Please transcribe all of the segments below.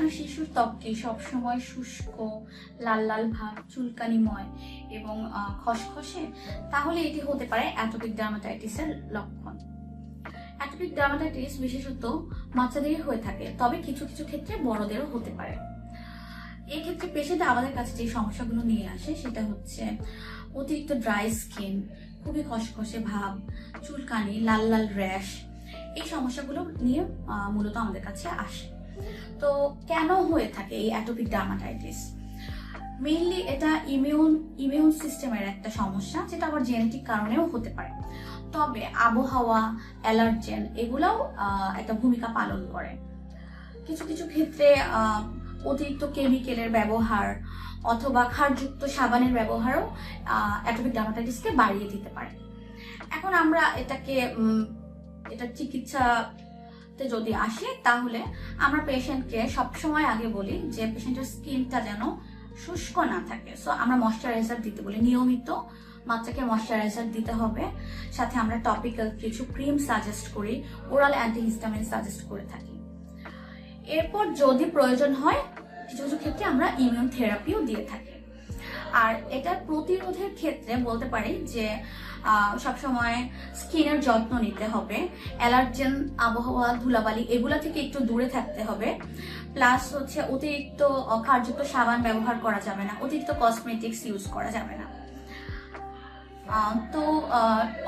আপনার শিশুর ত্বককে সবসময় শুষ্ক, লাল লাল ভাব, চুলকানিময় এবং খসখসে? তাহলে এটি হতে পারে অ্যাটোপিক ডার্মাটাইটিসের লক্ষণ। অ্যাটোপিক ডার্মাটাইটিস বিশেষত বাচ্চাদেরই হয়ে থাকে, তবে কিছু কিছু ক্ষেত্রে বড়দেরও হতে পারে। এই ক্ষেত্রে পেশেন্ট আমাদের কাছে যে সমস্যাগুলো নিয়ে আসে, সেটা হচ্ছে অতিরিক্ত ড্রাই স্কিন, খুবই খসখসে ভাব, চুলকানি, লাল লাল র্যাশ, এই সমস্যাগুলো নিয়ে মূলত আমাদের কাছে আসে। তো কেন হয়ে থাকে এই অ্যাটোপিক ডার্মাটাইটিস মেইনলি এটা ইমিউন ইমিউন সিস্টেমের একটা সমস্যা, যেটা আবার জেনেটিক কারণেও হতে পারে। তবে আবহাওয়া অ্যালার্জেন এগুলোও একটা ভূমিকা পালন করে। কিছু কিছু ক্ষেত্রে অতিরিক্ত কেমিক্যালের ব্যবহার অথবা ক্ষারযুক্ত সাবানের ব্যবহারও অ্যাটোপিক ডার্মাটাইটিসকে বাড়িয়ে দিতে পারে। এখন আমরা এটাকে এটা এটা চিকিৎসাতে যদি আসে, তাহলে আমরা পেশেন্টকে সবসময় আগে বলি যে পেশেন্টের স্কিনটা যেন শুষ্ক না থাকে। সো আমরা ময়শ্চারাইজার দিতে বলি। নিয়মিত বাচ্চাকে ময়শ্চারাইজার দিতে হবে। সাথে আমরা টপিক্যাল কিছু ক্রিম সাজেস্ট করি ওরাল অ্যান্টিহিস্টামিন সাজেস্ট করে থাকি। এরপর যদি প্রয়োজন হয়, কিছু কিছু ক্ষেত্রে আমরা ইমিউন থেরাপিও দিয়ে থাকি। আর এটা প্রতিরোধের ক্ষেত্রে বলতে পারি যে সবসময় স্কিনের যত্ন নিতে হবে, অ্যালার্জেন, আবহাওয়া, ধুলাবালি এগুলা থেকে একটু দূরে থাকতে হবে। প্লাস হচ্ছে অতিরিক্ত ক্ষারযুক্ত সাবান ব্যবহার করা যাবে না, অতিরিক্ত কসমেটিক্স ইউজ করা যাবে না। তো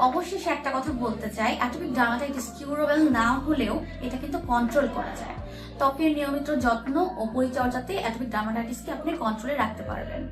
অবশেষে একটা কথা বলতে চাই অ্যাটোপিক ডার্মাটাইটিস কিউরেবল না হলেও এটা কিন্তু কন্ট্রোল করা যায়। ত্বকের নিয়মিত যত্ন ও পরিচর্যাতে অ্যাটোপিক ডার্মাটাইটিসকে আপনি কন্ট্রোলে রাখতে পারবেন।